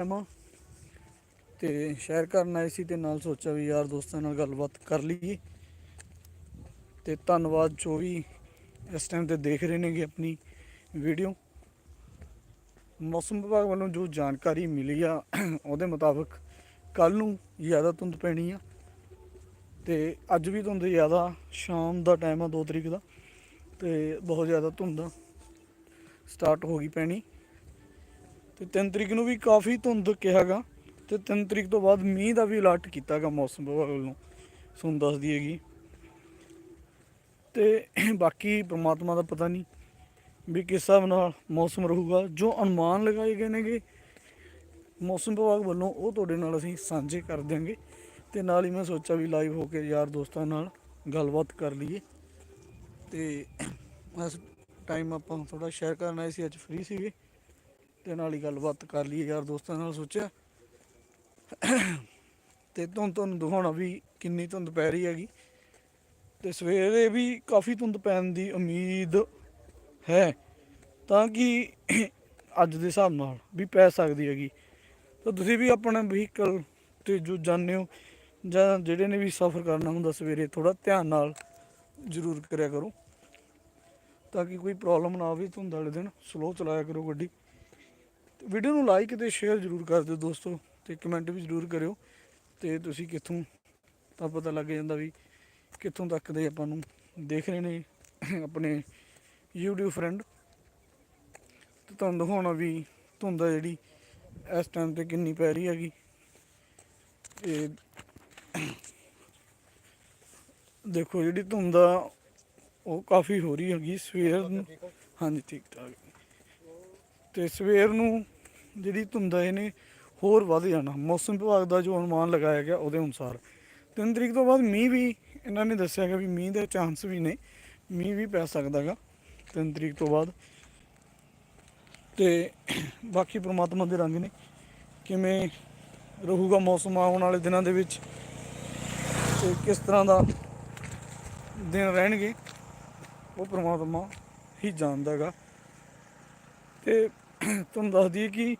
Time ਤੇ share ਕਰਨ ਆਏ ਸੀ ਤੇ ਨਾਲ ਸੋਚਿਆ ਵੀ ਯਾਰ ਦੋਸਤਾਂ ਨਾਲ ਗੱਲਬਾਤ ਕਰ ਲਈਏ। ਤੇ ਧੰਨਵਾਦ ਜੋ ਵੀ ਇਸ ਟਾਈਮ ਤੇ ਦੇਖ ਰਹੇ ਨੇਗੇ ਆਪਣੀ ਵੀਡੀਓ ਮੌਸਮ ਵਿਭਾਗ ਵੱਲੋਂ ਜੋ ਜਾਣਕਾਰੀ ਮਿਲੀ ਆ, ਉਹਦੇ ਮੁਤਾਬਕ ਕੱਲ ਨੂੰ ਜ਼ਿਆਦਾ ਧੁੰਦ ਪੈਣੀ ਆ। ਤੇ ਅੱਜ ਵੀ ਧੁੰਦ ਜ਼ਿਆਦਾ, ਸ਼ਾਮ ਦਾ ਟਾਈਮ ਆ 2 ਤਰੀਕ ਦਾ। ਤੇ ਬਹੁਤ ਜ਼ਿਆਦਾ ਧੁੰਦ ਸਟਾਰਟ ਹੋ ਗਈ ਪੈਣੀ। ਤੇ 3 ਤਰੀਕ ਨੂੰ ਵੀ ਕਾਫੀ ਧੁੰਦ ਕਿਹਾਗਾ ਤੇ 3 ਤਰੀਕ ਤੋਂ ਬਾਅਦ ਮੀਂਹ ਦਾ ਵੀ ਅਲਰਟ ਕੀਤਾਗਾ ਮੌਸਮ ਵਿਭਾਗ ਵੱਲੋਂ। ਤੁਹਾਨੂੰ ਦੱਸਦੀ ਹੈਗੀ ਤੇ ਬਾਕੀ ਪ੍ਰਮਾਤਮਾ ਦਾ ਪਤਾ ਨਹੀਂ ਵੀ ਕਿਸ ਹਿਸਾਬ ਨਾਲ ਮੌਸਮ ਰਹੂਗਾ। ਜੋ ਅਨੁਮਾਨ ਲਗਾਏ ਗਏ ਨੇਗੇ, ਮੌਸਮ ਵਿਭਾਗ ਵੱਲੋਂ ਉਹ ਤੁਹਾਡੇ ਨਾਲ ਅਸੀਂ ਸਾਂਝੇ ਕਰ ਦਿਆਂਗੇ ਤੇ ਨਾਲ ਹੀ ਮੈਂ ਸੋਚਿਆ ਵੀ ਲਾਈਵ ਹੋ ਕੇ ਯਾਰ ਦੋਸਤਾਂ ਨਾਲ ਗੱਲਬਾਤ ਕਰ ਲਈਏ। ਤੇ ਇਸ ਟਾਈਮ ਆਪਾਂ ਥੋੜਾ ਸ਼ੇਅਰ ਕਰਨਾ ਸੀ, ਅੱਜ ਫ੍ਰੀ ਸੀਗੇ। ਤੇ ਨਾਲ ਹੀ ਗੱਲਬਾਤ ਕਰ ਲਈਏ ਯਾਰ ਦੋਸਤਾਂ ਨਾਲ ਸੋਚਿਆ। ਤੇ ਧੁੰਦ ਤੁਹਾਨੂੰ ਦਿਖਾਉਣਾ ਵੀ ਕਿੰਨੀ ਧੁੰਦ ਪੈ ਰਹੀ ਹੈਗੀ। ਤੇ ਸਵੇਰੇ ਵੀ ਕਾਫੀ ਧੁੰਦ ਪੈਣ ਦੀ ਉਮੀਦ ਹੈ। ਤਾਂ ਕਿ ਅੱਜ ਦੇ ਹਿਸਾਬ ਨਾਲ ਵੀ ਪੈ ਸਕਦੀ ਹੈਗੀ। ਤਾਂ ਤੁਸੀਂ ਵੀ ਆਪਣਾ ਵਹੀਕਲ ਤੇ ਜੋ ਜਾਂਦੇ ਹੋ, ਜਾਂ ਜਿਹੜੇ ਨੇ ਵੀ ਸਫ਼ਰ ਕਰਨਾ ਹੁੰਦਾ ਸਵੇਰੇ ਥੋੜਾ ਧਿਆਨ ਨਾਲ ਜ਼ਰੂਰ ਕਰਿਆ ਕਰੋ। ਤਾਂ ਕਿ ਕੋਈ ਪ੍ਰੋਬਲਮ ਨਾ ਆਵੇ ਧੁੰਦ ਵਾਲੇ ਦਿਨ ਸਲੋ ਚਲਾਇਆ ਕਰੋ ਗੱਡੀ। ਤੇ ਵੀਡੀਓ ਨੂੰ ਲਾਈਕ ਤੇ ਸ਼ੇਅਰ ਜ਼ਰੂਰ ਕਰ ਦਿਓ ਦੋਸਤੋ ਤੇ ਕਮੈਂਟ ਵੀ ਜ਼ਰੂਰ ਕਰਿਓ ਤੇ ਤੁਸੀਂ ਕਿੱਥੋਂ ਤਾਂ ਪਤਾ ਲੱਗ ਜਾਂਦਾ ਵੀ ਕਿੱਥੋਂ ਤੱਕ ਦੇ ਆਪਾਂ ਨੂੰ ਦੇਖ ਰਹੇ ਨੇ ਆਪਣੇ YouTube ਫਰੈਂਡ ਤੇ ਤੁਹਾਨੂੰ ਦਿਖਾਉਣਾ ਵੀ ਧੁੰਦ ਆ ਜਿਹੜੀ ਇਸ ਟਾਈਮ ਤੇ ਕਿੰਨੀ ਪੈ ਰਹੀ ਹੈਗੀ। ਇਹ ਦੇਖੋ ਜਿਹੜੀ ਧੁੰਦ ਆ ਉਹ ਕਾਫੀ ਹੋ ਰਹੀ ਹੈਗੀ ਸਵੇਰ ਨੂੰ। ਹਾਂਜੀ, ਠੀਕ ਠਾਕ। ਤੇ ਸਵੇਰ ਨੂੰ ਜਿਹੜੀ ਧੁੰਦ ਆ ਇਹਨੇ ਹੋਰ ਵੱਧ ਜਾਣਾ। ਮੌਸਮ ਵਿਭਾਗ ਦਾ ਜੋ ਅਨੁਮਾਨ ਲਗਾਇਆ ਗਿਆ ਉਹਦੇ ਅਨੁਸਾਰ। 3 ਤਰੀਕ ਤੋਂ ਬਾਅਦ ਮੀਂਹ ਵੀ ਇਹਨਾਂ ਨੇ ਦੱਸਿਆ ਕਿ ਵੀ ਮੀਂਹ ਦੇ ਚਾਂਸ ਵੀ ਨੇ, ਮੀਂਹ ਵੀ ਪੈ ਸਕਦਾ ਗਾ 3 ਤਰੀਕ ਤੋਂ ਬਾਅਦ। ਤੇ ਬਾਕੀ ਪ੍ਰਮਾਤਮਾ ਦੇ ਰੰਗ ਨੇ, ਕਿਵੇਂ ਰਹੂਗਾ ਮੌਸਮ ਆਉਣ ਵਾਲੇ ਦਿਨਾਂ ਦੇ ਵਿੱਚ ਤੇ ਕਿਸ ਤਰ੍ਹਾਂ ਦਾ ਦਿਨ ਰਹਿਣਗੇ, ਉਹ ਪ੍ਰਮਾਤਮਾ ਹੀ ਜਾਣਦਾ ਗਾ ਤੇ ਤੁਹਾਨੂੰ ਦੱਸ ਦਈਏ ਕਿ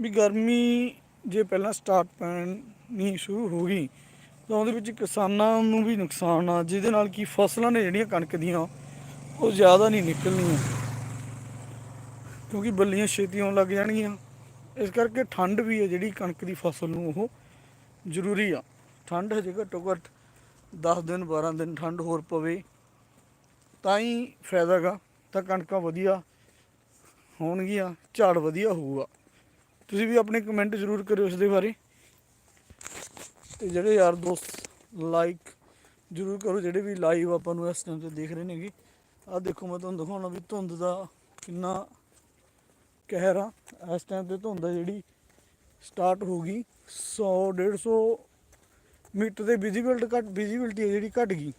ਵੀ ਗਰਮੀ ਜੇ ਪਹਿਲਾਂ ਸਟਾਰਟ ਪੈਣੀ ਸ਼ੁਰੂ ਹੋ ਗਈ, ਤਾਂ ਉਹਦੇ ਵਿੱਚ ਕਿਸਾਨਾਂ ਨੂੰ ਵੀ ਨੁਕਸਾਨ ਆ, ਜਿਹਦੇ ਨਾਲ ਕਿ ਫਸਲਾਂ ਨੇ ਜਿਹੜੀਆਂ ਕਣਕ ਦੀਆਂ, ਉਹ ਜ਼ਿਆਦਾ ਨਹੀਂ ਨਿਕਲਣੀਆਂ। ਕਿਉਂਕਿ ਬੱਲੀਆਂ ਛੇਤੀ ਆਉਣ ਲੱਗ ਜਾਣਗੀਆਂ। ਇਸ ਕਰਕੇ ਠੰਡ ਵੀ ਹੈ ਜਿਹੜੀ ਕਣਕ ਦੀ ਫਸਲ ਨੂੰ, ਉਹ ਜ਼ਰੂਰੀ ਆ। ਠੰਡ ਹਜੇ ਘੱਟੋ ਘੱਟ 10 ਦਿਨ 12 ਦਿਨ ਠੰਡ ਹੋਰ ਪਵੇ, ਤਾਂ ਹੀ ਫਾਇਦਾ ਗਾ। ਤਾਂ ਕਣਕਾਂ ਵਧੀਆ ਹੋਣਗੀਆਂ, ਝਾੜ ਵਧੀਆ ਹੋਊਗਾ। ਤੁਸੀਂ ਵੀ ਆਪਣੇ ਕਮੈਂਟ ਜ਼ਰੂਰ ਕਰਿਓ ਇਸ ਦੇ ਬਾਰੇ। ਤੇ ਜਿਹੜੇ ਯਾਰ ਦੋਸਤ ਲਾਈਕ ਜ਼ਰੂਰ ਕਰੋ, ਜਿਹੜੇ ਵੀ ਲਾਈਵ ਆਪਾਂ ਨੂੰ ਇਸ ਟਾਈਮ ਤੇ ਦੇਖ ਰਹੇ ਨੇਗੇ। ਆਹ ਦੇਖੋ, ਮੈਂ ਤੁਹਾਨੂੰ ਦਿਖਾਉਣਾ ਵੀ ਧੁੰਦ ਦਾ ਕਿੰਨਾ ਕਹਿਰ ਆ। ਇਸ ਟਾਈਮ ਤੇ ਧੁੰਦ ਆ ਜਿਹੜੀ ਸਟਾਰਟ ਹੋ ਗਈ। 100 150 ਮੀਟਰ ਦੇ ਵਿਜ਼ੀਬਿਲਟੀ ਘਟ ਵਿਜ਼ੀਬਿਲਟੀ ਹੈ ਜਿਹੜੀ ਘਟ ਗਈ।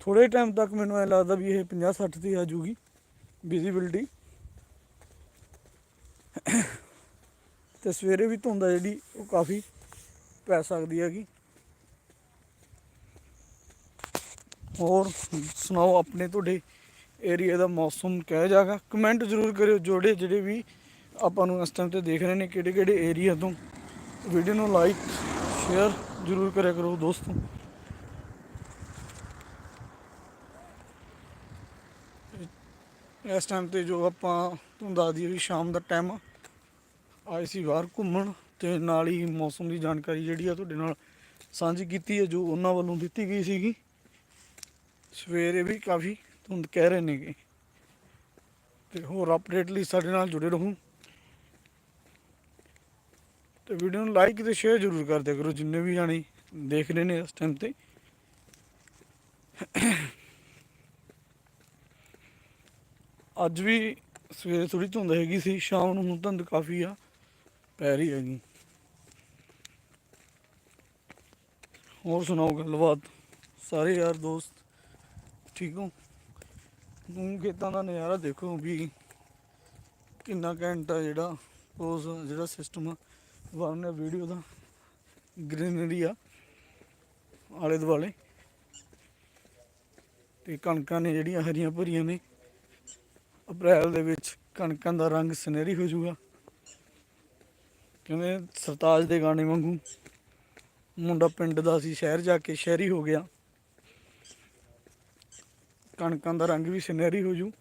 ਥੋੜੇ ਟਾਈਮ ਤੱਕ ਮੈਨੂੰ ਐ ਲੱਗਦਾ ਵੀ ਇਹ 50 60 ਤੇ ਆ ਜੂਗੀ ਵਿਜ਼ੀਬਿਲਟੀ ਤੇ ਸਵੇਰੇ ਵੀ ਧੁੰਦ ਜਿਹੜੀ, ਉਹ ਕਾਫੀ ਪੈ ਸਕਦੀ ਹੈਗੀ। ਹੋਰ ਸੁਣਾਓ, ਆਪਣੇ ਤੁਹਾਡੇ ਏਰੀਆ ਦਾ ਮੌਸਮ ਕਿਹੋ ਜਿਹਾ ਕਮੈਂਟ ਜ਼ਰੂਰ ਕਰਿਓ, ਜੋੜੇ ਜਿਹੜੇ ਵੀ ਆਪਾਂ ਨੂੰ ਇਸ ਟਾਈਮ ਤੇ ਦੇਖ ਰਹੇ ਨੇ ਕਿਹੜੇ ਕਿਹੜੇ ਏਰੀਆ ਤੋਂ। ਵੀਡੀਓ ਨੂੰ ਲਾਈਕ ਸ਼ੇਅਰ ਜ਼ਰੂਰ ਕਰਿਆ ਕਰੋ ਦੋਸਤੋ। ਇਸ ਟਾਈਮ ਤੇ ਜੋ ਆਪਾਂ ਤੁਹਾਨੂੰ ਦੱਸ ਦਈਏ ਵੀ ਸ਼ਾਮ ਦਾ ਟਾਈਮ ਆਏ ਸੀ ਬਾਹਰ ਘੁੰਮਣ ਤੇ ਨਾਲ ਹੀ ਮੌਸਮ ਦੀ ਜਾਣਕਾਰੀ ਜਿਹੜੀ ਆ ਤੁਹਾਡੇ ਨਾਲ ਸਾਂਝੀ ਕੀਤੀ ਹੈ, ਜੋ ਉਹਨਾਂ ਵੱਲੋਂ ਦਿੱਤੀ ਗਈ ਸੀਗੀ। ਸਵੇਰੇ ਵੀ ਕਾਫੀ ਧੁੰਦ ਕਹਿ ਰਹੇ ਨੇਗੇ। ਤੇ ਹੋਰ ਅਪਡੇਟ ਲਈ ਸਾਡੇ ਨਾਲ ਜੁੜੇ ਰਹੋ। ਤੇ ਵੀਡੀਓ ਨੂੰ ਲਾਈਕ ਤੇ ਸ਼ੇਅਰ ਜ਼ਰੂਰ ਕਰ ਦਿਆ ਕਰੋ, ਜਿੰਨੇ ਵੀ ਜਾਣੇ ਦੇਖ ਰਹੇ ਨੇ ਇਸ ਟਾਈਮ ਤੇ। ਅੱਜ ਵੀ ਸਵੇਰੇ ਥੋੜੀ ਧੁੰਦ ਹੈਗੀ ਸੀ, ਸ਼ਾਮ ਨੂੰ ਹੁਣ ਧੁੰਦ ਕਾਫੀ ਆ, ਪੈ ਰਹੀ ਹੈਗੀ। ਹੋਰ ਸੁਣਾਓ ਗੱਲਬਾਤ? ਸਾਰੇ ਯਾਰ ਦੋਸਤ ਠੀਕ ਹੋ? ਨੂੰ ਖੇਤਾਂ ਦਾ ਨਜ਼ਾਰਾ ਦੇਖੋ ਵੀ ਕਿੰਨਾ ਘੰਟਾ ਜਿਹੜਾ, ਉਸ ਜਿਹੜਾ ਸਿਸਟਮ ਆ ਬਣਿਆ ਵੀਡੀਓ ਦਾ ਗ੍ਰੀਨਰੀ ਆ ਆਲੇ ਦੁਆਲੇ ਤੇ ਕਣਕਾਂ ਨੇ ਜਿਹੜੀਆਂ ਹਰੀਆਂ ਭਰੀਆਂ ਨੇ ਅਪ੍ਰੈਲ ਦੇ ਵਿੱਚ ਕਣਕਾਂ ਦਾ ਰੰਗ ਸੁਨਹਿਰੀ ਹੋ ਜਾਊਗਾ। ਕਹਿੰਦੇ ਸਰਤਾਜ ਦੇ ਗਾਣੇ ਵਾਂਗੂ ਮੁੰਡਾ ਪਿੰਡ ਦਾ ਸੀ, ਸ਼ਹਿਰ ਜਾ ਕੇ ਸ਼ਹਿਰੀ ਹੋ ਗਿਆ। ਕਣਕਾਂ ਦਾ ਰੰਗ ਵੀ ਸੁਨਹਿਰੀ ਹੋ ਜੂ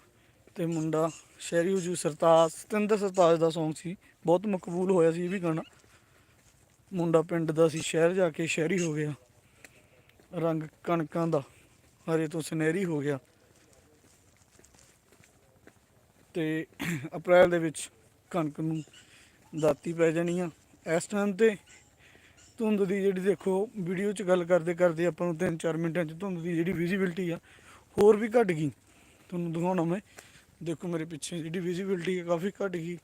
ਤੇ ਮੁੰਡਾ ਸ਼ਹਿਰੀ ਹੋ ਜੂ। ਸਰਤਾਜ, ਸਤਿੰਦਰ ਸਰਤਾਜ ਦਾ Song ਸੀ, ਬਹੁਤ ਮਕਬੂਲ ਹੋਇਆ ਸੀ ਇਹ ਵੀ ਗਾਣਾ। ਮੁੰਡਾ ਪਿੰਡ ਦਾ ਸੀ, ਸ਼ਹਿਰ ਜਾ ਕੇ ਸ਼ਹਿਰੀ ਹੋ ਗਿਆ। ਰੰਗ ਕਣਕਾਂ ਦਾ ਹਰੇ ਤੋਂ ਸੁਨਹਿਰੀ ਹੋ ਗਿਆ। ਤੇ ਅਪ੍ਰੈਲ ਦੇ ਵਿੱਚ ਕਣਕ ਨੂੰ ਦਾਤੀ ਪੈ ਜਾਣੀ ਆ। ਇਸ ਟਾਈਮ ਤੇ ਧੁੰਦ ਦੀ ਜਿਹੜੀ ਦੇਖੋ ਵੀਡੀਓ 'ਚ ਗੱਲ ਕਰਦੇ ਕਰਦੇ ਆਪਾਂ ਨੂੰ 3-4 ਮਿੰਟਾਂ 'ਚ ਧੁੰਦ ਦੀ ਜਿਹੜੀ ਵਿਜ਼ਿਬਿਲਟੀ ਆ, ਹੋਰ ਵੀ ਘਟ ਗਈ। ਤੁਹਾਨੂੰ ਦਿਖਾਉਣਾ ਮੈਂ। ਦੇਖੋ ਮੇਰੇ ਪਿੱਛੇ ਜਿਹੜੀ ਵਿਜ਼ਿਬਿਲਟੀ ਆ ਕਾਫੀ ਘਟ ਗਈ।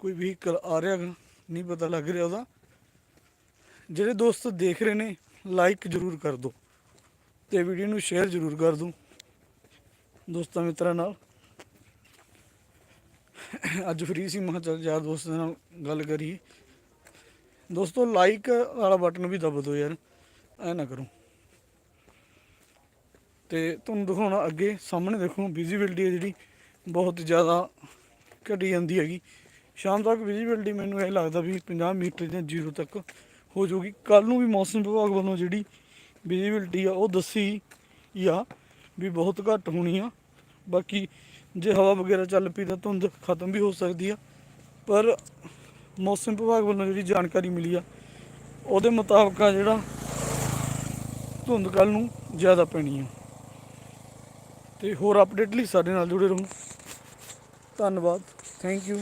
ਕੋਈ ਵਹੀਕਲ ਆ ਰਿਹਾ ਗਾ, ਨਹੀਂ ਪਤਾ ਲੱਗ ਰਿਹਾ ਉਹਦਾ। ਜਿਹੜੇ ਦੋਸਤ ਦੇਖ ਰਹੇ ਨੇ ਲਾਈਕ ਜ਼ਰੂਰ ਕਰ ਦਿਓ। ਤੇ ਵੀਡੀਓ ਨੂੰ ਸ਼ੇਅਰ ਜ਼ਰੂਰ ਕਰ ਦਿਓ। ਦੋਸਤਾਂ ਮਿੱਤਰਾਂ ਨਾਲ। ਅੱਜ ਫ੍ਰੀ ਸੀ, ਮੈਂ ਚੱਲ ਯਾਰ ਦੋਸਤਾਂ ਨਾਲ ਗੱਲ ਕਰੀਏ। ਦੋਸਤੋ ਲਾਈਕ ਵਾਲਾ ਬਟਨ ਵੀ ਦਬ ਦਿਓ ਯਾਰ, ਐ ਨਾ ਕਰੋ। ਤੇ ਤੁਹਾਨੂੰ ਦਿਖਾਉਣਾ ਅੱਗੇ, ਸਾਹਮਣੇ ਦੇਖੋ ਵਿਜ਼ਿਬਿਲਟੀ ਹੈ ਜਿਹੜੀ, ਬਹੁਤ ਜ਼ਿਆਦਾ ਘਟੀ ਜਾਂਦੀ ਹੈਗੀ। ਸ਼ਾਮ ਤੱਕ ਵਿਜ਼ਿਬਿਲਟੀ ਮੈਨੂੰ ਇਹ ਲੱਗਦਾ ਵੀ 50 ਮੀਟਰ ਜਾਂ ਜ਼ੀਰੋ ਤੱਕ ਹੋ ਜਾਊਗੀ। ਕੱਲ ਨੂੰ ਵੀ ਮੌਸਮ ਵਿਭਾਗ ਵੱਲੋਂ ਜਿਹੜੀ ਵਿਜ਼ਿਬਿਲਟੀ ਆ, ਉਹ ਦੱਸੀ ਆ ਵੀ ਬਹੁਤ ਘੱਟ ਹੋਣੀ ਆ। ਬਾਕੀ ਜੇ ਹਵਾ ਵਗੈਰਾ ਚੱਲ ਪਈ ਤਾਂ ਧੁੰਦ ਖਤਮ ਵੀ ਹੋ ਸਕਦੀ ਆ। ਪਰ ਮੌਸਮ ਵਿਭਾਗ ਵੱਲੋਂ ਜਿਹੜੀ ਜਾਣਕਾਰੀ ਮਿਲੀ ਆ, ਉਹਦੇ ਮੁਤਾਬਕ ਆ ਜਿਹੜਾ ਧੁੰਦ ਕੱਲ ਨੂੰ ਜ਼ਿਆਦਾ ਪੈਣੀ ਆ। ਤੇ ਹੋਰ ਅਪਡੇਟ ਲਈ ਸਾਡੇ ਨਾਲ ਜੁੜੇ ਰਹੋ। ਧੰਨਵਾਦ। Thank you